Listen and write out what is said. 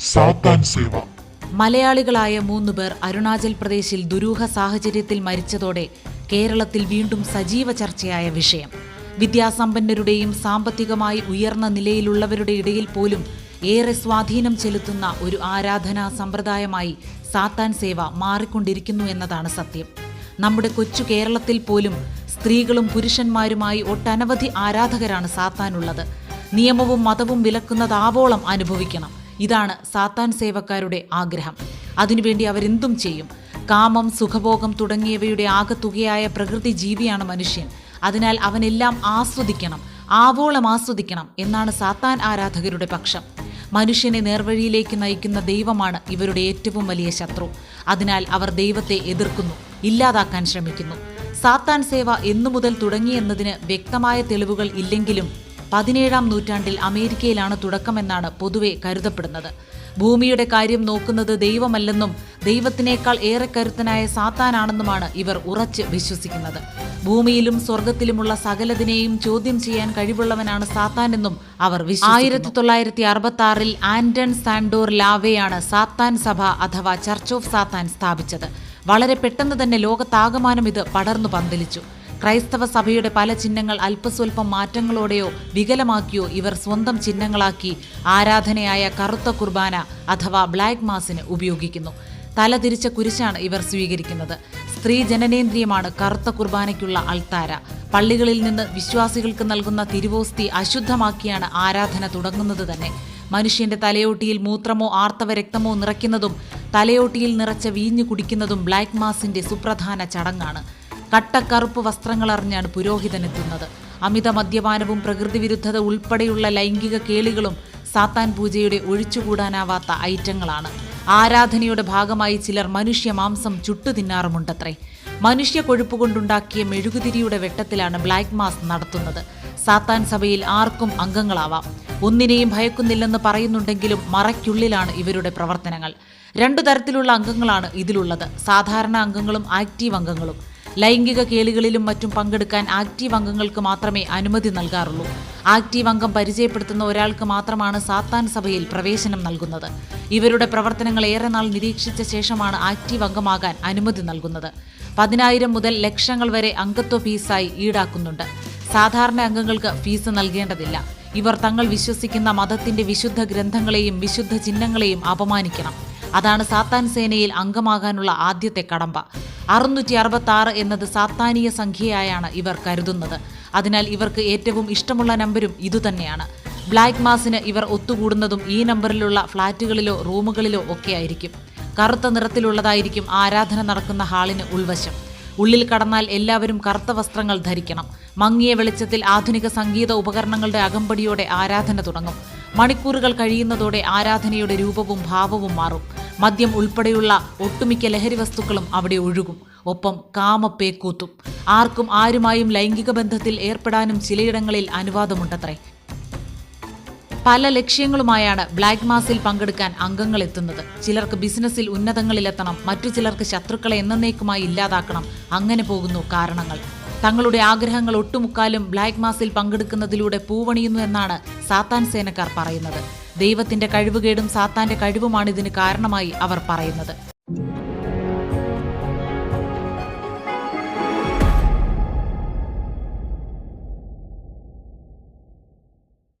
സാത്താൻ സേവ. മലയാളികളായ മൂന്ന് പേർ അരുണാചൽ പ്രദേശിൽ ദുരൂഹ സാഹചര്യത്തിൽ മരിച്ചതോടെ കേരളത്തിൽ വീണ്ടും സജീവ ചർച്ചയായ വിഷയം. വിദ്യാസമ്പന്നരുടെയും സാമ്പത്തികമായി ഉയർന്ന നിലയിലുള്ളവരുടെ ഇടയിൽ പോലും ഏറെ സ്വാധീനം ചെലുത്തുന്ന ഒരു ആരാധനാ സമ്പ്രദായമായി സാത്താൻ സേവ മാറിക്കൊണ്ടിരിക്കുന്നു എന്നതാണ് സത്യം. നമ്മുടെ കൊച്ചു കേരളത്തിൽ പോലും സ്ത്രീകളും പുരുഷന്മാരുമായി ഒട്ടനവധി ആരാധകരാണ് സാത്താനുള്ളത് നിയമവും മതവും വിലക്കുന്നതാവോളം അനുഭവിക്കണം. ഇതാണ് സാത്താൻ സേവക്കാരുടെ ആഗ്രഹം. അതിനുവേണ്ടി അവരെന്തും ചെയ്യും. കാമം സുഖഭോഗം തുടങ്ങിയവയുടെ ആകത്തുകയായ പ്രകൃതി ജീവിയാണ് മനുഷ്യൻ. അതിനാൽ അവനെല്ലാം ആസ്വദിക്കണം ആവോളം ആസ്വദിക്കണം എന്നാണ് സാത്താൻ ആരാധകരുടെ പക്ഷം. മനുഷ്യനെ നേർവഴിയിലേക്ക് നയിക്കുന്ന ദൈവമാണ് ഇവരുടെ ഏറ്റവും വലിയ ശത്രു. അതിനാൽ അവർ ദൈവത്തെ എതിർക്കുന്നു ഇല്ലാതാക്കാൻ ശ്രമിക്കുന്നു. സാത്താൻ സേവ എന്നു മുതൽ തുടങ്ങിയെന്നതിന് വ്യക്തമായ തെളിവുകൾ ഇല്ലെങ്കിലും പതിനേഴാം നൂറ്റാണ്ടിൽ അമേരിക്കയിലാണ് തുടക്കമെന്നാണ് പൊതുവെ കരുതപ്പെടുന്നത്. ഭൂമിയുടെ കാര്യം നോക്കുന്നത് ദൈവമല്ലെന്നും ദൈവത്തിനേക്കാൾ ഏറെ കരുത്തനായ സാത്താനാണെന്നുമാണ് ഇവർ ഉറച്ച് വിശ്വസിക്കുന്നത്. ഭൂമിയിലും സ്വർഗത്തിലുമുള്ള സകലതിനെയും ചോദ്യം ചെയ്യാൻ കഴിവുള്ളവനാണ് സാത്താൻ എന്നും അവർ ആയിരത്തി തൊള്ളായിരത്തി അറുപത്തി ആറിൽ ആന്റൺ സാൻഡോർ ലാവെയാണ് സാത്താൻ സഭ അഥവാ ചർച്ച് ഓഫ് സാത്താൻ സ്ഥാപിച്ചത്. വളരെ പെട്ടെന്ന് തന്നെ ലോകത്താകമാനം ഇത് പടർന്നു പന്തലിച്ചു. ക്രൈസ്തവ സഭയുടെ പല ചിഹ്നങ്ങൾ അല്പസ്വല്പം മാറ്റങ്ങളോടെയോ വികലമാക്കിയോ ഇവർ സ്വന്തം ചിഹ്നങ്ങളാക്കി ആരാധനയായ കറുത്ത കുർബാന അഥവാ ബ്ലാക്ക് മാസിന് ഉപയോഗിക്കുന്നു. തലതിരിച്ച കുരിശാണ് ഇവർ സ്വീകരിക്കുന്നത്. സ്ത്രീ ജനനേന്ദ്രിയമാണ് കറുത്ത കുർബാനയ്ക്കുള്ള അൾത്താര. പള്ളികളിൽ നിന്ന് വിശ്വാസികൾക്ക് നൽകുന്ന തിരുവോസ്തി അശുദ്ധമാക്കിയാണ് ആരാധന തുടങ്ങുന്നത് തന്നെ. മനുഷ്യന്റെ തലയോട്ടിയിൽ മൂത്രമോ ആർത്തവ രക്തമോ നിറയ്ക്കുന്നതും തലയോട്ടിയിൽ നിറച്ച വീഞ്ഞു കുടിക്കുന്നതും ബ്ലാക്ക് മാസിന്റെ സുപ്രധാന ചടങ്ങാണ്. കട്ടക്കറുപ്പ് വസ്ത്രങ്ങൾ അറിഞ്ഞാണ് പുരോഹിതനെത്തുന്നത് അമിത മദ്യപാനവും പ്രകൃതി വിരുദ്ധത ഉൾപ്പെടെയുള്ള ലൈംഗിക കേളികളും സാത്താൻ പൂജയുടെ ഒഴിച്ചുകൂടാനാവാത്ത ഐറ്റങ്ങളാണ്. ആരാധനയുടെ ഭാഗമായി ചിലർ മനുഷ്യ മാംസം ചുട്ടു തിന്നാറുമുണ്ടത്രേ. മനുഷ്യ കൊഴുപ്പ് കൊണ്ടുണ്ടാക്കിയ മെഴുകുതിരിയുടെ വെട്ടത്തിലാണ് ബ്ലാക്ക് മാസ് നടത്തുന്നത്. സാത്താൻ സഭയിൽ ആർക്കും അംഗങ്ങളാവാം. ഒന്നിനെയും ഭയക്കുന്നില്ലെന്ന് പറയുന്നുണ്ടെങ്കിലും മറയ്ക്കുള്ളിലാണ് ഇവരുടെ പ്രവർത്തനങ്ങൾ. രണ്ടു തരത്തിലുള്ള അംഗങ്ങളാണ് ഇതിലുള്ളത്. സാധാരണ അംഗങ്ങളും ആക്റ്റീവ് അംഗങ്ങളും. ലൈംഗിക കേളികളിലും മറ്റും പങ്കെടുക്കാൻ ആക്റ്റീവ് അംഗങ്ങൾക്ക് മാത്രമേ അനുമതി നൽകാറുള്ളൂ. ആക്റ്റീവ് അംഗം പരിചയപ്പെടുത്തുന്ന ഒരാൾക്ക് മാത്രമാണ് സാത്താൻ സഭയിൽ പ്രവേശനം നൽകുന്നത്. ഇവരുടെ പ്രവർത്തനങ്ങൾ ഏറെ നാൾ നിരീക്ഷിച്ച ശേഷമാണ് ആക്റ്റീവ് അംഗമാകാൻ അനുമതി നൽകുന്നത്. പതിനായിരം മുതൽ ലക്ഷങ്ങൾ വരെ അംഗത്വ ഫീസായി ഈടാക്കുന്നുണ്ട്. സാധാരണ അംഗങ്ങൾക്ക് ഫീസ് നൽകേണ്ടതില്ല. ഇവർ തങ്ങൾ വിശ്വസിക്കുന്ന മതത്തിന്റെ വിശുദ്ധ ഗ്രന്ഥങ്ങളെയും വിശുദ്ധ ചിഹ്നങ്ങളെയും അപമാനിക്കണം. അതാണ് സാത്താൻ സേനയിൽ അംഗമാകാനുള്ള ആദ്യത്തെ കടമ്പ. അറുന്നൂറ്റി അറുപത്തി ആറ് എന്നത് സാത്താനീയ സംഖ്യയായാണ് ഇവർ കരുതുന്നത്. അതിനാൽ ഇവർക്ക് ഏറ്റവും ഇഷ്ടമുള്ള നമ്പരും ഇതുതന്നെയാണ്. ബ്ലാക്ക് മാസിന് ഇവർ ഒത്തുകൂടുന്നതും ഈ നമ്പറിലുള്ള ഫ്ളാറ്റുകളിലോ റൂമുകളിലോ ഒക്കെ ആയിരിക്കും. കറുത്ത നിറത്തിലുള്ളതായിരിക്കും ആരാധന നടക്കുന്ന ഹാളിന് ഉൾവശം. ഉള്ളിൽ കടന്നാൽ എല്ലാവരും കറുത്ത വസ്ത്രങ്ങൾ ധരിക്കണം. മങ്ങിയ വെളിച്ചത്തിൽ ആധുനിക സംഗീത ഉപകരണങ്ങളുടെ അകമ്പടിയോടെ ആരാധന തുടങ്ങും. മണിക്കൂറുകൾ കഴിയുന്നതോടെ ആരാധനയുടെ രൂപവും ഭാവവും മാറും. മദ്യം ഉൾപ്പെടെയുള്ള ഒട്ടുമിക്ക ലഹരി വസ്തുക്കളും അവിടെ ഒഴുകും. ഒപ്പം കാമപ്പേക്കൂത്തും. ആർക്കും ആരുമായും ലൈംഗിക ബന്ധത്തിൽ ഏർപ്പെടാനും ചിലയിടങ്ങളിൽ അനുവാദമുണ്ടത്രേ. പല ലക്ഷ്യങ്ങളുമായാണ് ബ്ലാക്ക് മാസിൽ പങ്കെടുക്കാൻ അംഗങ്ങൾ എത്തുന്നത്. ചിലർക്ക് ബിസിനസ്സിൽ ഉന്നതങ്ങളിലെത്തണം മറ്റു ചിലർക്ക് ശത്രുക്കളെ എന്നേക്കുമായി ഇല്ലാതാക്കണം. അങ്ങനെ പോകുന്നു കാരണങ്ങൾ. തങ്ങളുടെ ആഗ്രഹങ്ങൾ ഒട്ടുമുക്കാലും ബ്ലാക്ക് മാസിൽ പങ്കെടുക്കുന്നതിലൂടെ പൂവണിയുന്നു എന്നാണ് സാത്താൻ സേനക്കാർ പറയുന്നത്. ദൈവത്തിന്റെ കഴിവുകേടും സാത്താന്റെ കഴിവുമാണ് ഇതിന് കാരണമായി അവർ പറയുന്നത്.